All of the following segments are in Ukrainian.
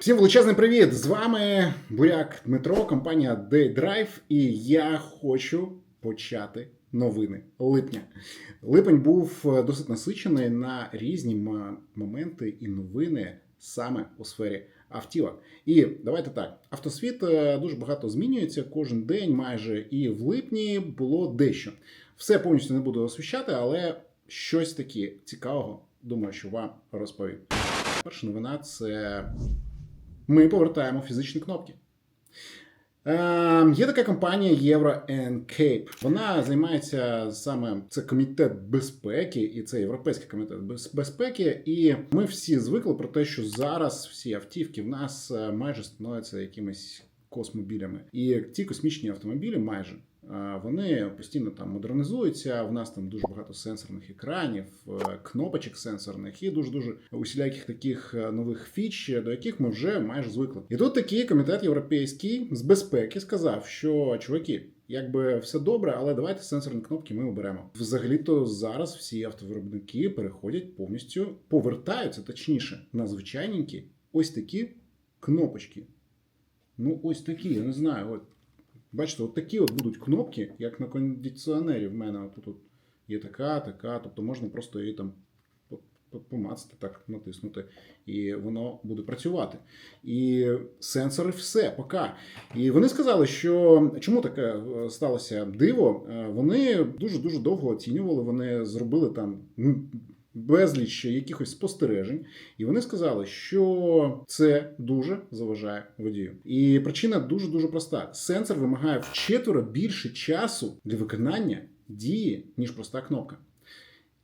Всім величезний привіт! З вами Буряк Дмитро, компанія DayDrive, і я хочу почати новини липня. Липень був е, досить насичений на різні моменти і новини саме у сфері автівок. І давайте так: автосвіт е, дуже багато змінюється кожен день, майже і в липні було дещо. Все повністю не буду освіщати, але щось таке цікавого, думаю, що вам розповім. Перша новина це ми повертаємо фізичні кнопки. Е, є така компанія Cape. Вона займається саме це комітет безпеки, і це європейський комітет без- безпеки. І ми всі звикли про те, що зараз всі автівки в нас е, майже становляться якимись космобілями. І ці космічні автомобілі майже. Е, Вони постійно там модернізуються. В нас там дуже багато сенсорних екранів, е, кнопочок сенсорних і дуже дуже усіляких таких е, нових фіч, до яких ми вже майже звикли. І тут такий комітет європейський з безпеки сказав, що чуваки. Якби все добре, але давайте сенсорні кнопки ми оберемо. Взагалі-то зараз всі автовиробники переходять повністю, повертаються точніше на звичайненькі ось такі кнопочки. Ну, ось такі, я не знаю. От, бачите, от такі от будуть кнопки, як на кондиціонері в мене. Тут є така, така. Тобто можна просто її там по- по- помацати, так натиснути, і воно буде працювати. І сенсори все, поки. І вони сказали, що чому таке е, сталося диво? Е, Вони дуже дуже довго оцінювали. Вони зробили там безліч якихось спостережень, і вони сказали, що це дуже заважає водію. І причина дуже дуже проста: сенсор вимагає вчетверо більше часу для виконання дії, ніж проста кнопка.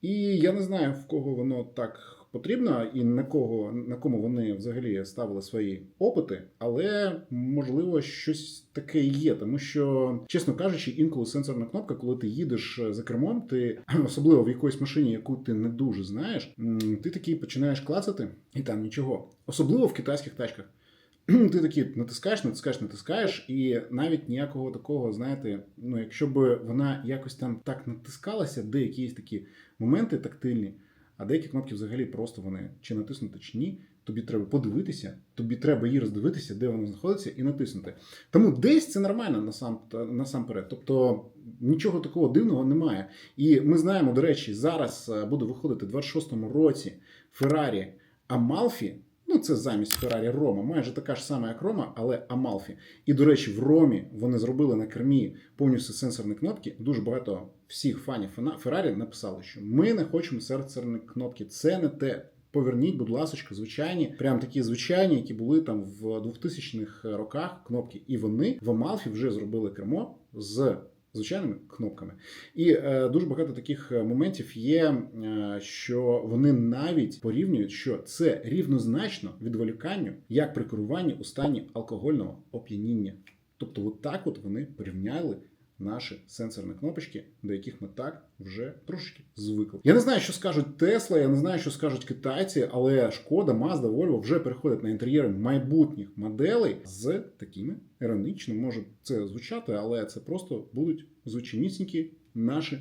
І я не знаю, в кого воно так потрібно, і на кого на кому вони взагалі ставили свої опити, але можливо щось таке є, тому що, чесно кажучи, інколи сенсорна кнопка, коли ти їдеш за кермом, ти особливо в якоїсь машині, яку ти не дуже знаєш, ти такий починаєш клацати, і там нічого. Особливо в китайських тачках. Ти такий натискаєш, натискаєш, натискаєш, і навіть ніякого такого, знаєте, ну якщо б вона якось там так натискалася, де якісь такі моменти тактильні, а деякі кнопки взагалі просто вони чи натиснути, чи ні. Тобі треба подивитися, тобі треба її роздивитися, де вона знаходиться, і натиснути. Тому десь це нормально насам, насамперед. Тобто нічого такого дивного немає. І ми знаємо, до речі, зараз е, буде виходити в 26-му році Феррарі Amalfi. Ну, це замість Ferrari Roma, майже така ж сама, як Roma, але Amalfi. І, до речі, в Ромі вони зробили на кермі повністю сенсорні кнопки. Дуже багато всіх фанів Ferrari написали, що ми не хочемо сенсорні кнопки. Це не те. Поверніть, будь ласка, звичайні, прям такі звичайні, які були там в 2000-х роках кнопки. І вони в Amalfi вже зробили кермо з звичайними кнопками. І е, дуже багато таких е, моментів є, е, що вони навіть порівнюють, що це рівнозначно відволіканню, як при керуванні у стані алкогольного оп'яніння. Тобто, от так от вони порівняли наші сенсорні кнопочки, до яких ми так вже трошки звикли. Я не знаю, що скажуть Тесла, я не знаю, що скажуть китайці, але Шкода, Mazda, Volvo вже переходять на інтер'єри майбутніх моделей з такими іронічно може це звучати, але це просто будуть звичайнісінькі наші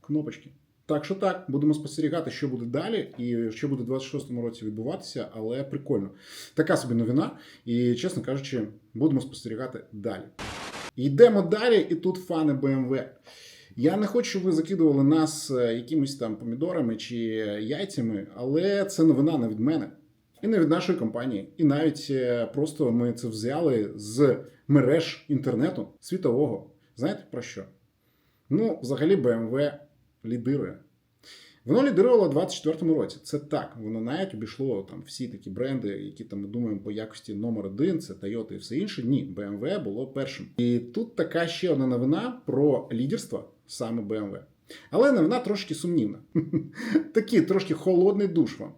кнопочки. Так що так, будемо спостерігати, що буде далі, і що буде в 26-му році відбуватися, але прикольно. Така собі новина, і чесно кажучи, будемо спостерігати далі. Йдемо далі, і тут фани BMW. Я не хочу, щоб ви закидували нас е, якимись там помідорами чи яйцями, але це новина не від мене і не від нашої компанії. І навіть е, просто ми це взяли з мереж інтернету світового. Знаєте про що? Ну, взагалі, BMW лідирує. Воно лідирувало у 24-му році. Це так. Воно навіть обійшло там всі такі бренди, які там ми думаємо по якості номер один, це Toyota і все інше. Ні, BMW було першим. І тут така ще одна новина про лідерство саме BMW. Але новина трошки сумнівна. Такий трошки холодний душ вам.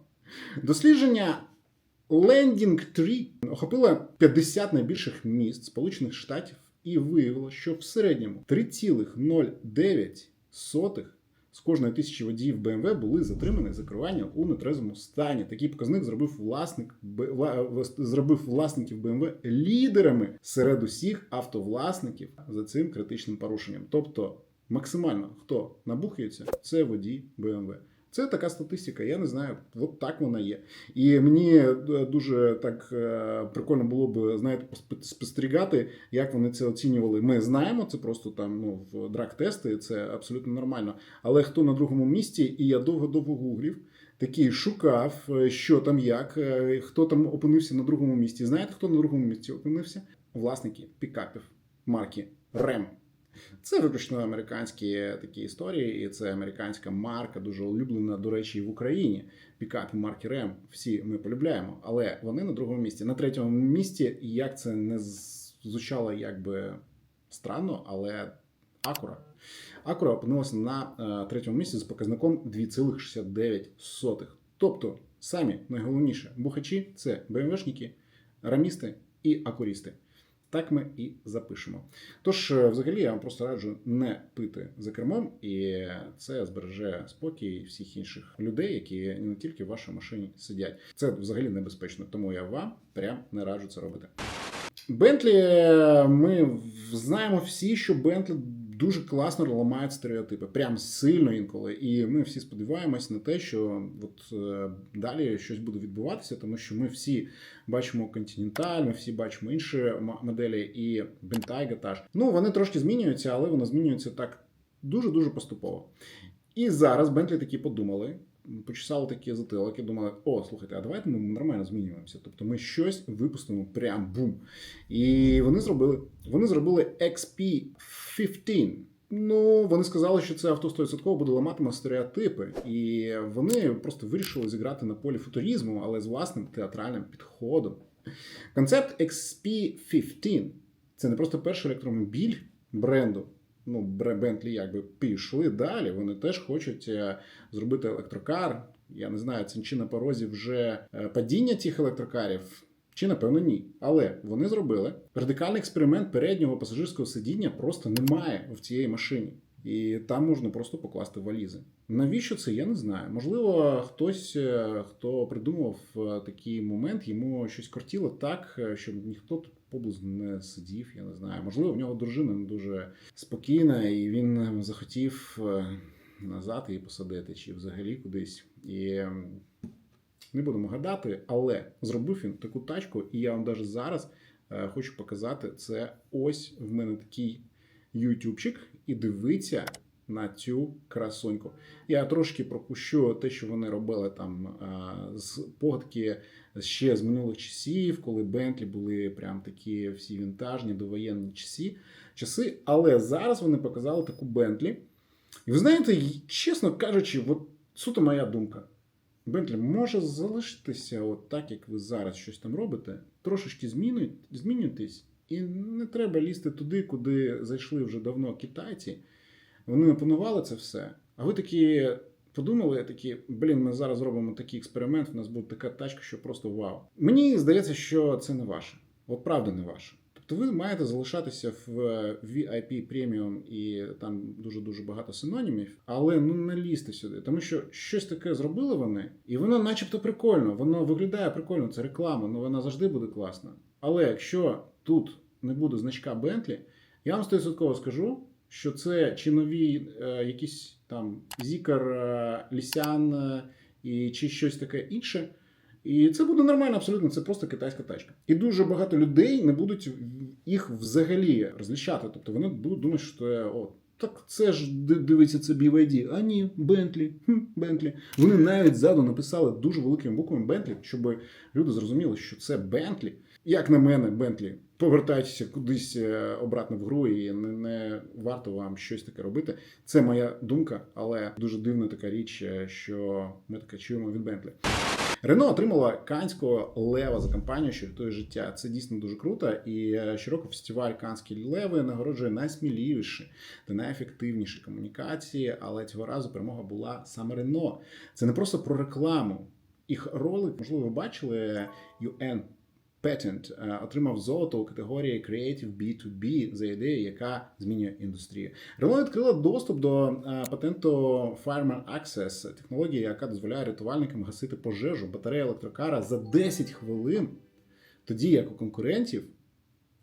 Дослідження Landing 3 охопило 50 найбільших міст Сполучених Штатів і виявило, що в середньому 3,09 з кожної тисячі водіїв БМВ були затримані за керування у нетрезвому стані. Такий показник зробив власник зробив власників БМВ лідерами серед усіх автовласників за цим критичним порушенням. Тобто, максимально хто набухається, це водій BMW. Це така статистика, я не знаю, от так вона є. І мені е, дуже так е, прикольно було б, знаєте, спостерігати, як вони це оцінювали. Ми знаємо, це просто там ну, в драг-тести, це абсолютно нормально. Але хто на другому місці, і я довго-довго гуглів, такий шукав, е, що там як, хто там опинився на другому місці. Знаєте, хто на другому місці опинився? Власники пікапів марки Рем. Це виключно американські такі історії, і це американська марка, дуже улюблена, до речі, і в Україні. Пікапи марки Рем. Всі ми полюбляємо, але вони на другому місці. На третьому місці, і як це не звучало якби странно, але Акура. Акура опинилася на е, третьому місці з показником 2,69. Тобто, самі найголовніше бухачі це БМВшники, рамісти і акурісти. Так ми і запишемо. Тож, е, взагалі, я вам просто раджу не пити за кермом, і це збереже спокій всіх інших людей, які не тільки в вашій машині сидять. Це взагалі небезпечно, тому я вам прям не раджу це робити. Бентлі, ми знаємо всі, що Бентлі дуже класно ламають стереотипи, прям сильно інколи. І ми всі сподіваємось на те, що от е, далі щось буде відбуватися, тому що ми всі бачимо Continental, ми всі бачимо інші моделі, і Bentayga теж. Ну вони трошки змінюються, але вони змінюються так дуже дуже поступово. І зараз Бентлі такі подумали. Почесали такі затилки, думали, о, слухайте, а давайте ми нормально змінюємося. Тобто ми щось випустимо прям бум. І вони зробили. Вони зробили XP15. Ну, вони сказали, що це авто 100% буде ламатиме стереотипи, і вони просто вирішили зіграти на полі футуризму, але з власним театральним підходом. Концепт XP15 це не просто перший електромобіль бренду. Ну, Бентлі якби пішли далі. Вони теж хочуть е, зробити електрокар. Я не знаю, це чи на порозі вже е, падіння цих електрокарів. Чи напевно ні. Але вони зробили радикальний експеримент переднього пасажирського сидіння просто немає в цієї машині. І там можна просто покласти валізи. Навіщо це? Я не знаю. Можливо, хтось, е, хто придумав е, такий момент, йому щось кортіло так, е, щоб ніхто тут поблизу не сидів. Я не знаю. Можливо, в нього дружина не дуже спокійна, і він захотів назад її посадити, чи взагалі кудись. І не будемо гадати, але зробив він таку тачку, і я вам навіть зараз е, хочу показати це. Ось в мене такий ютубчик, і дивіться на цю красуньку. Я трошки пропущу те, що вони робили там е, з погадки ще з минулих часів, коли Бентлі були прям такі всі вінтажні довоєнні часи, часи. Але зараз вони показали таку Бентлі. І ви знаєте, чесно кажучи, от суто моя думка. Бентлі може залишитися от так, як ви зараз щось там робите, трошечки змінюйтесь, і не треба лізти туди, куди зайшли вже давно китайці. Вони опанували це все. А ви такі подумали, такі, блін, ми зараз зробимо такий експеримент, в нас буде така тачка, що просто вау. Мені здається, що це не ваше. От правда не ваше. Тобто ви маєте залишатися в VIP преміум і там дуже-дуже багато синонімів, але ну не лізьте сюди, тому що щось таке зробили вони, і воно начебто прикольно, воно виглядає прикольно, це реклама, ну вона завжди буде класна. Але якщо тут не буде значка Bentley, я вам 100% скажу, що це чи нові е, якісь там Зікар, е, Лісян е, і чи щось таке інше. І це буде нормально, абсолютно. Це просто китайська тачка. І дуже багато людей не будуть їх взагалі розлічати. Тобто вони будуть думати, що о, так це ж дивиться це BYD. А ні, Бентлі, хм, Бентлі. Вони навіть ззаду написали дуже великими буквами Бентлі, щоб люди зрозуміли, що це Бентлі. Як на мене, Бентлі, повертайтеся кудись е, обратно в гру, і не, не варто вам щось таке робити. Це моя думка, але дуже дивна така річ, е, що ми таке чуємо від Бентлі. Рено отримала Канського лева за кампанію, що рятує життя. Це дійсно дуже круто. І е, щороку фестиваль Канські леви нагороджує найсміливіші та найефективніші комунікації. Але цього разу перемога була саме Рено. Це не просто про рекламу. Їх ролик, можливо, ви бачили UN Patent е, отримав золото у категорії Creative B2B за ідею, яка змінює індустрію. Рено відкрила доступ до е, патенту Fireman Access, технології, яка дозволяє рятувальникам гасити пожежу батареї електрокара за 10 хвилин, тоді як у конкурентів,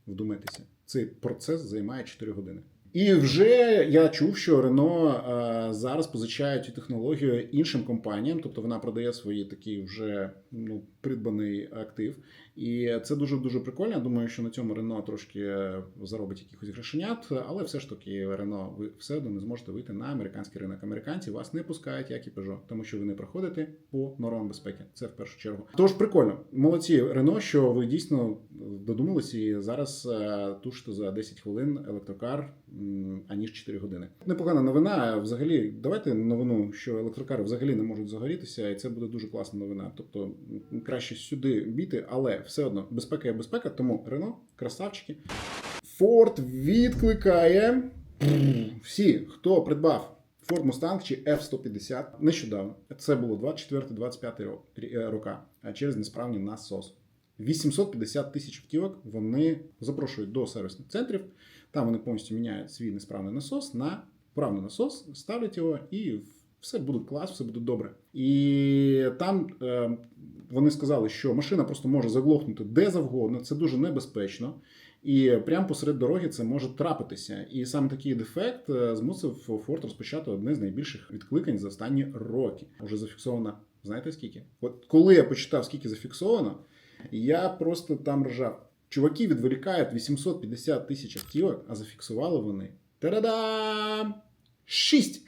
вдумайтеся, цей процес займає 4 години. І вже я чув, що Рено зараз позичає цю технологію іншим компаніям, тобто вона продає свої такий вже ну, придбаний актив. І це дуже дуже прикольно. Я думаю, що на цьому Рено трошки заробить якихось грошенят, але все ж таки Рено ви все одно не зможете вийти на американський ринок. Американці вас не пускають, як і Peugeot, тому що ви не проходите по нормам безпеки. Це в першу чергу. Тож прикольно, молодці Рено, що ви дійсно додумалися і зараз е, тушите за 10 хвилин електрокар, аніж 4 години. Непогана новина. Взагалі, давайте новину, що електрокари взагалі не можуть загорітися, і це буде дуже класна новина. Тобто краще сюди біти, але все одно безпека є безпека, тому Рено, красавчики. Форд відкликає всі, хто придбав Ford Mustang чи F-150 нещодавно. Це було 24-25 рок- рока через несправні насос. 850 тисяч автівок вони запрошують до сервісних центрів. Там вони повністю міняють свій несправний насос на правний насос, ставлять його і все буде клас, все буде добре. І там е, вони сказали, що машина просто може заглохнути де завгодно. Це дуже небезпечно. І прямо посеред дороги це може трапитися. І саме такий дефект е, змусив Форд розпочати одне з найбільших відкликань за останні роки. Уже зафіксовано, знаєте скільки? От коли я почитав, скільки зафіксовано, я просто там ржав. Чуваки відволікають 850 тисяч автівок, а зафіксували вони. Та-да-дам! Шість!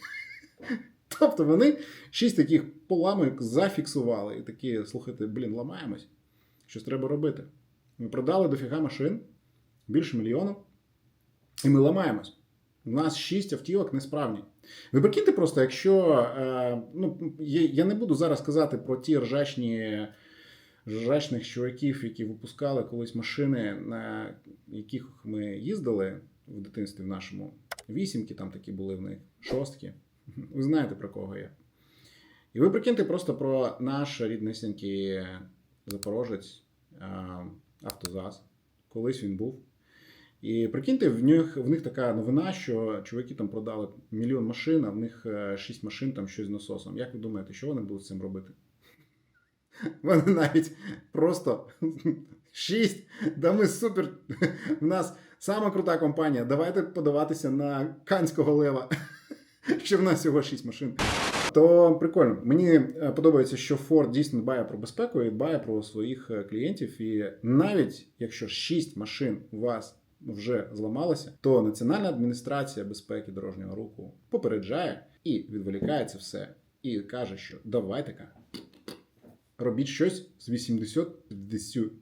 Тобто вони шість таких поламок зафіксували. І такі, слухайте, блін, ламаємось. Щось треба робити. Ми продали дофіга машин більше мільйона, і ми ламаємось. У нас шість автівок несправні. Ви прикиньте просто, якщо. Е, ну, я, не буду зараз казати про ті ржачні ржачних чуваків, які випускали колись машини, на яких ми їздили в дитинстві в нашому. Вісімки там такі були в них, шостки. Ви знаєте про кого я. І ви прикиньте просто про наш ріднесенький Запорожець Автозас. Колись він був. І прикиньте, в них, в них така новина, що чуваки там продали мільйон машин, а в них е, шість машин там щось з насосом. Як ви думаєте, що вони будуть з цим робити? Вони навіть просто шість. Да ми супер. В нас сама крута компанія. Давайте подаватися на Канського лева, що в нас всього шість машин. То прикольно. Мені е, подобається, що Ford дійсно дбає про безпеку і дбає про своїх е, клієнтів. І навіть якщо 6 машин у вас вже зламалося, то Національна адміністрація безпеки дорожнього руху попереджає і відволікає це все. І каже, що давайте-ка робіть щось з 80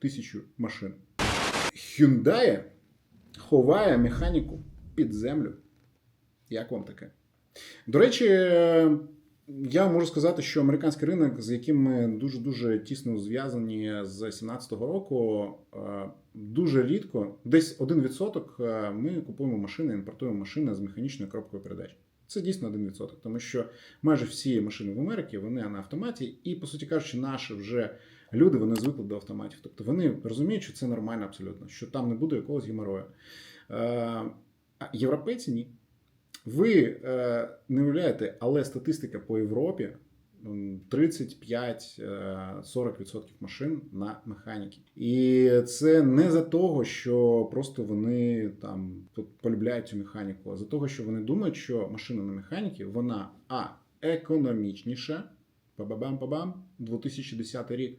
тисяч машин. Hyundai ховає механіку під землю. Як вам таке? До речі, я можу сказати, що американський ринок, з яким ми дуже дуже тісно зв'язані з 2017 року, е, дуже рідко, десь 1% е, ми купуємо машини, імпортуємо машини з механічною коробкою передач. Це дійсно 1%, тому що майже всі машини в Америці вони на автоматі, і по суті кажучи, наші вже люди вони звикли до автоматів. Тобто вони розуміють, що це нормально абсолютно, що там не буде якогось геморою. Е, європейці ні. Ви е, не уявляєте, але статистика по Європі м, 35-40% машин на механіки. І це не за того, що просто вони там полюбляють цю механіку, а за того, що вони думають, що машина на механіки вона а економічніша. Па-бам-па-бам, 2010 рік.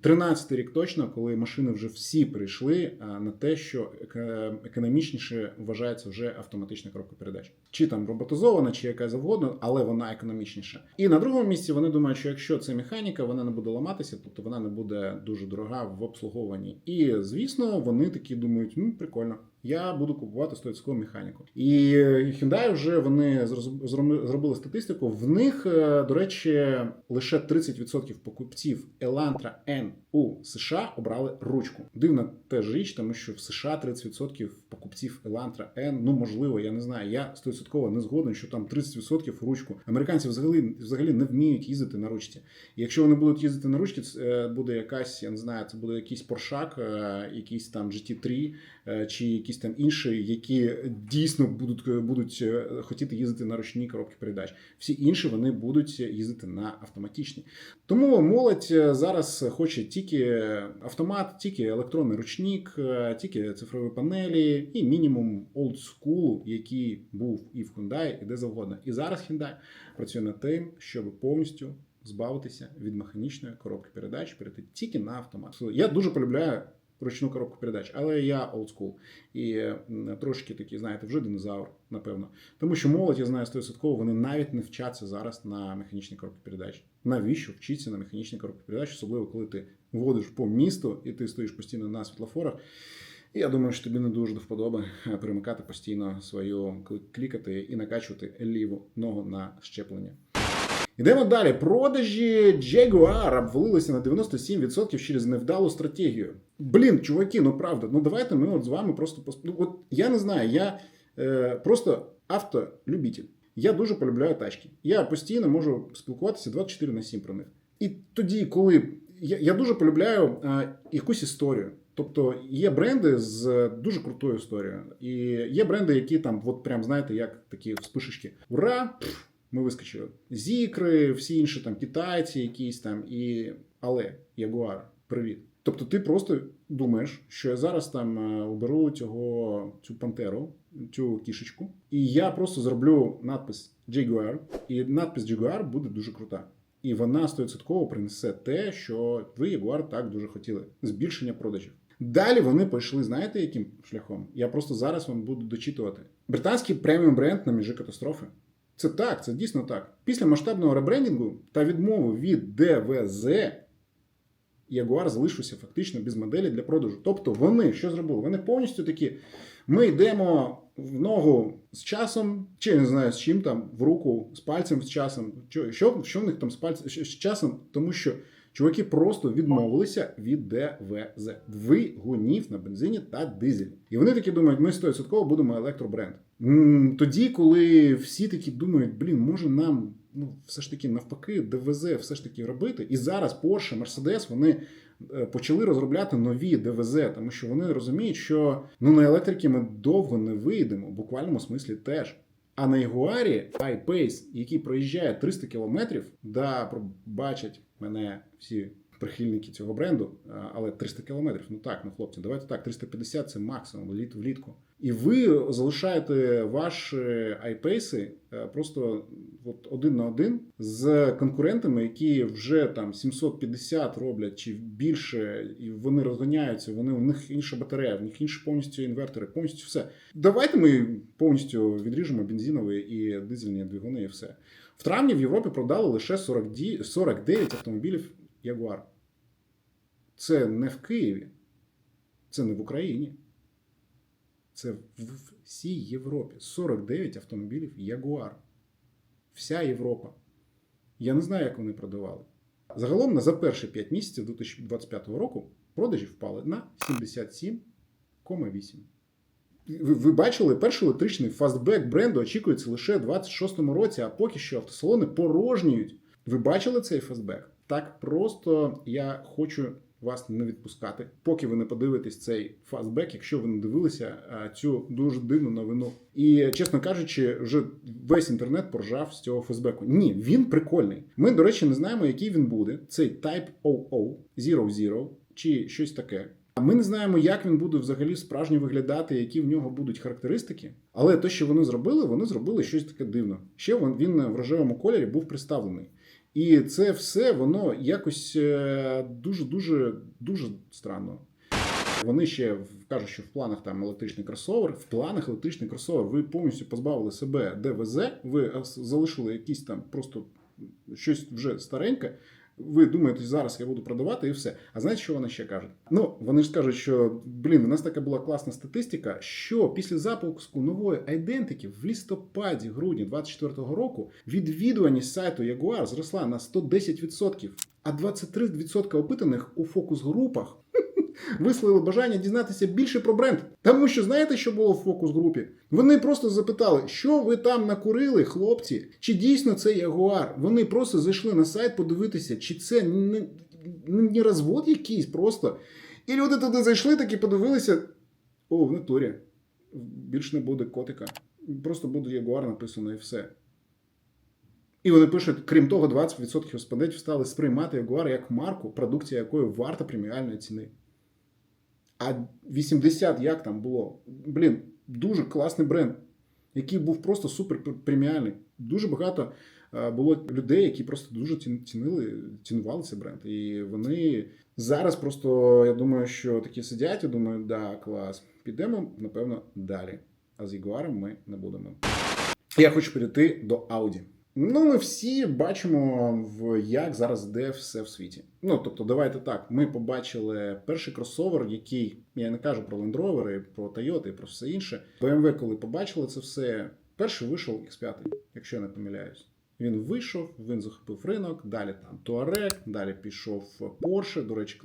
13 рік точно, коли машини вже всі прийшли на те, що еко- економічніше вважається вже автоматична коробка передач. Чи там роботизована, чи яка завгодно, але вона економічніша. І на другому місці вони думають, що якщо це механіка, вона не буде ламатися, тобто вона не буде дуже дорога в обслуговуванні. І звісно, вони такі думають: ну прикольно. Я буду купувати 100% механіку. І Hyundai вже вони зробили статистику. В них, е, до речі, лише 30% покупців Elantra N у США обрали ручку. Дивна теж річ, тому що в США 30% покупців Elantra N, ну можливо, я не знаю. Я 100% не згоден, що там 30% ручку. Американці взагалі взагалі не вміють їздити на ручці. І якщо вони будуть їздити на ручці, це е, буде якась, я не знаю, це буде якийсь Поршак, е, якийсь там GT3 е, чи якісь там інші, які дійсно будуть, будуть е, хотіти їздити на ручній коробці передач. Всі інші вони будуть їздити на автоматичній. Тому молодь е, зараз хоче тільки автомат, тільки електронний ручник, е, тільки цифрові панелі і мінімум олдскулу, який був і в Hyundai, і де завгодно. І зараз Hyundai працює над тим, щоб повністю збавитися від механічної коробки передач, перейти тільки на автомат. Я дуже полюбляю ручну коробку передач, але я олдскул. І трошки такий, знаєте, вже динозавр, напевно. Тому що молодь, я знаю 100%, вони навіть не вчаться зараз на механічній коробці передач. Навіщо вчитися на механічній коробці передач, особливо коли ти водиш по місту і ти стоїш постійно на світлофорах. І я думаю, що тобі не дуже до вподоби е, перемикати постійно свою клікати і накачувати ліву ногу на щеплення. Йдемо далі. Продажі Jaguar обвалилися на 97% через невдалу стратегію. Блін, чуваки, ну правда, ну давайте ми от з вами просто пос- ну, от я не знаю, я е, просто автолюбитель. Я дуже полюбляю тачки. Я постійно можу спілкуватися 24 на 7 про них. І тоді, коли я, я дуже полюбляю е, якусь історію. Тобто є бренди з дуже крутою історією, і є бренди, які там, от прям знаєте, як такі вспишечки. Ура! Пф, ми вискочили. Зікри, всі інші там китайці, якісь там, і але Ягуар, привіт. Тобто ти просто думаєш, що я зараз там е, оберу цього цю пантеру, цю кішечку, і я просто зроблю надпис Jaguar, і надпис Jaguar буде дуже крута. І вона 100% принесе те, що ви Jaguar так дуже хотіли збільшення продажів. Далі вони пішли, знаєте, яким шляхом? Я просто зараз вам буду дочитувати. Британський преміум бренд на межі катастрофи. Це так, це дійсно так. Після масштабного ребрендінгу та відмови від ДВЗ Jaguar залишився фактично без моделі для продажу. Тобто вони що зробили? Вони повністю такі: ми йдемо в ногу з часом, чи не знаю з чим там, в руку, з пальцем з часом. Що, що в них там з пальцем з часом? Тому що чуваки просто відмовилися від ДВЗ двигунів на бензині та дизелі. І вони такі думають, ми 100% будемо електробренд. Тоді, коли всі такі думають, блін, може нам ну, все ж таки навпаки ДВЗ все ж таки робити. І зараз Porsche, Mercedes, вони е, почали розробляти нові ДВЗ, тому що вони розуміють, що ну на електрики ми довго не вийдемо, в буквальному смислі теж. А на Ягуарі iPace, який проїжджає 300 кілометрів, да, пробачать мене всі прихильники цього бренду, але 300 кілометрів, ну так, ну хлопці, давайте так, 350 це максимум вліт- влітку. І ви залишаєте ваші айпейси е, просто от один на один з конкурентами, які вже там 750 роблять чи більше, і вони розганяються. Вони у них інша батарея, в них інші повністю інвертори, повністю все. Давайте ми повністю відріжемо бензинові і дизельні двигуни, і все. В травні в Європі продали лише 40 ді- 49 автомобілів Jaguar. Це не в Києві, це не в Україні. Це в всій Європі. 49 автомобілів Jaguar. Вся Європа. Я не знаю, як вони продавали. Загалом на за перші 5 місяців 2025 року продажі впали на 77,8. Ви, ви бачили, перший електричний фастбек бренду очікується лише у 26-му році, а поки що автосалони порожнюють. Ви бачили цей фастбек? Так просто я хочу вас не відпускати, поки ви не подивитесь цей фастбек, якщо ви не дивилися цю дуже дивну новину. І чесно кажучи, вже весь інтернет поржав з цього фастбеку. Ні, він прикольний. Ми, до речі, не знаємо, який він буде. Цей Type 00, 00 чи щось таке. Ми не знаємо, як він буде взагалі справжньо виглядати, які в нього будуть характеристики. Але те, що вони зробили, вони зробили щось таке дивне. Ще він в рожевому кольорі був представлений. І це все воно якось дуже дуже дуже странно. Вони ще кажуть, що в планах там електричний кросовер. В планах електричний кросовер ви повністю позбавили себе ДВЗ, ви е, залишили якісь там просто щось вже стареньке. Ви думаєте, зараз я буду продавати і все. А знаєте, що вони ще кажуть? Ну, вони ж скажуть, що блін, у нас така була класна статистика, що після запуску нової айдентики в листопаді, грудні 24-го року відвідуваність сайту Jaguar зросла на 110%, а 23% опитаних у фокус-групах висловили бажання дізнатися більше про бренд. Тому що знаєте, що було в фокус-групі? Вони просто запитали, що ви там накурили, хлопці, чи дійсно це Ягуар. Вони просто зайшли на сайт подивитися, чи це не, не розвод якийсь просто. І люди туди зайшли, такі подивилися. О, в натурі. Більше не буде котика. Просто буде Ягуар написано і все. І вони пишуть, крім того, 20% респондентів стали сприймати Jaguar як марку, продукція якої варта преміальної ціни. А 80 як там було? Блін, дуже класний бренд, який був просто супер преміальний. Дуже багато е, було людей, які просто дуже цінили, цінували цей бренд. І вони зараз просто, я думаю, що такі сидять і думають, да, клас, підемо, напевно, далі. А з Jaguar ми не будемо. Я хочу перейти до Audi. Ну, ми всі бачимо, як зараз йде все в світі. Ну, тобто, давайте так. Ми побачили перший кросовер, який я не кажу про Land Rover, про Toyota і про все інше. BMW, коли побачили це все, перший вийшов X5, якщо я не помиляюсь. Він вийшов, він захопив ринок, далі там Touareg, далі пішов Porsche. До речі,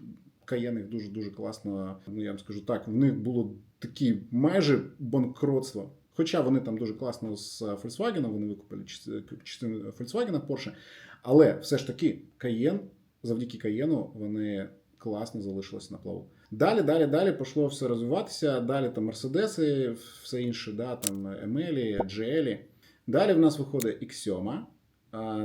Cayenne їх дуже дуже класно. Ну я вам скажу так, в них було такі майже банкротство. Хоча вони там дуже класно з Volkswagen, вони викупили частину Volkswagen, Porsche. Але все ж таки, Cayenne, завдяки Cayenne вони класно залишилися на плаву. Далі, далі, далі пішло все розвиватися. Далі там Мерседеси, все інше, да, там Емелі, GL. Далі в нас виходить X7.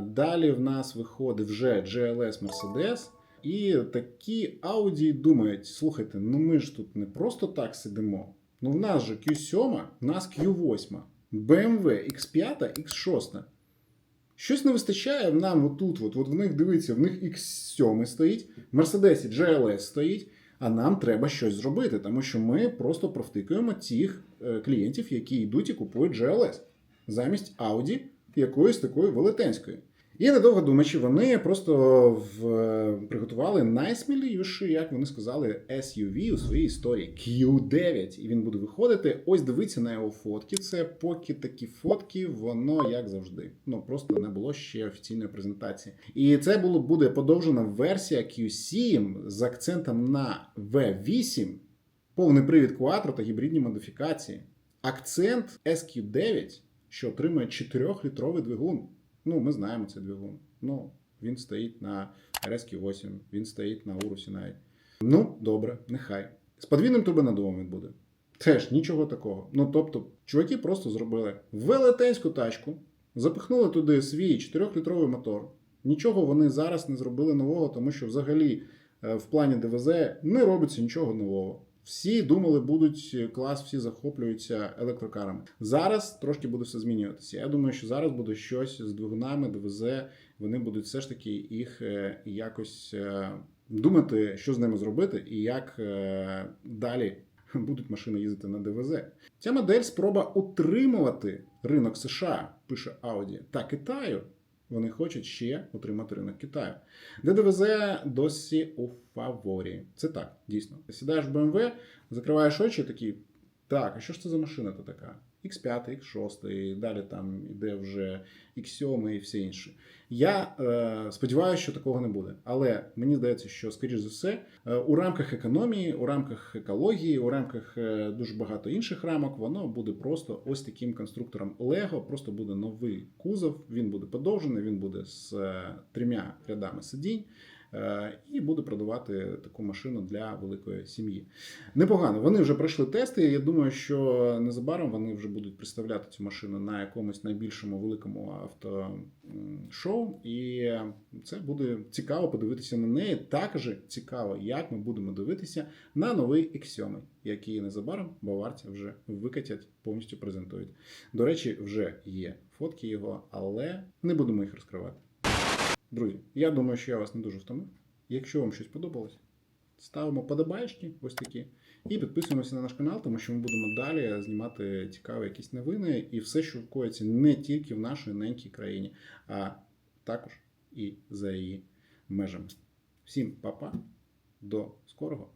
Далі в нас виходить вже GLS Mercedes. І такі Audi думають: слухайте, ну ми ж тут не просто так сидимо. Ну, в нас же Q7, в нас Q8, BMW X5, X6. Щось не вистачає нам отут. От, от в них дивіться, в них X7 стоїть, в Мерседесі GLS стоїть, а нам треба щось зробити, тому що ми просто провтикуємо тих е, клієнтів, які йдуть і купують GLS, замість Audi якоїсь такої велетенської. І недовго думаючи, вони просто в, приготували найсміливіший, як вони сказали, SUV у своїй історії Q9. І він буде виходити. Ось дивіться на його фотки. Це поки такі фотки, воно як завжди. Ну просто не було ще офіційної презентації. І це було буде подовжена версія Q7 з акцентом на V8, повний привід Quattro та гібридні модифікації. Акцент SQ9, що отримує 4-літровий двигун. Ну, ми знаємо цей двигун. Ну, він стоїть на RSQ 8, він стоїть на Урусі навіть. Ну, добре, нехай. З подвійним турбонаддувом він буде. Теж нічого такого. Ну, тобто, чуваки просто зробили велетенську тачку, запихнули туди свій 4-літровий мотор. Нічого вони зараз не зробили нового, тому що взагалі е, в плані ДВЗ не робиться нічого нового. Всі думали, будуть е, клас, всі захоплюються електрокарами. Зараз трошки буде все змінюватися. Я думаю, що зараз буде щось з двигунами, ДВЗ. Вони будуть все ж таки їх е, якось е, думати, що з ними зробити, і як далі будуть машини їздити на ДВЗ. Ця модель спроба утримувати ринок США, пише Audi, та Китаю. Вони хочуть ще отримати ринок Китаю. Де ДВЗ досі у фаворі. Це так, дійсно. Сідаєш в BMW, закриваєш очі такі. Так, а що ж це за машина то така? X5, X6, і далі там іде вже X7 і все інше. Я е, сподіваюся, що такого не буде. Але мені здається, що, скоріш за все, е, у рамках економії, у рамках екології, у рамках е, дуже багато інших рамок, воно буде просто ось таким конструктором Lego. Просто буде новий кузов, він буде подовжений, він буде з е, трьома рядами сидінь. Е, І буде продавати таку машину для великої сім'ї. Непогано. Вони вже пройшли тести. Я думаю, що незабаром вони вже будуть представляти цю машину на якомусь найбільшому великому автошоу. І це буде цікаво подивитися на неї. Також цікаво, як ми будемо дивитися на новий X7, який незабаром баварці вже викатять, повністю презентують. До речі, вже є фотки його, але не будемо їх розкривати. Друзі, я думаю, що я вас не дуже втомив. Якщо вам щось подобалось, ставимо подобаєчки ось такі. І підписуємося на наш канал, тому що ми будемо далі знімати цікаві якісь новини і все, що коїться не тільки в нашій ненькій країні, а також і за її межами. Всім па-па, до скорого!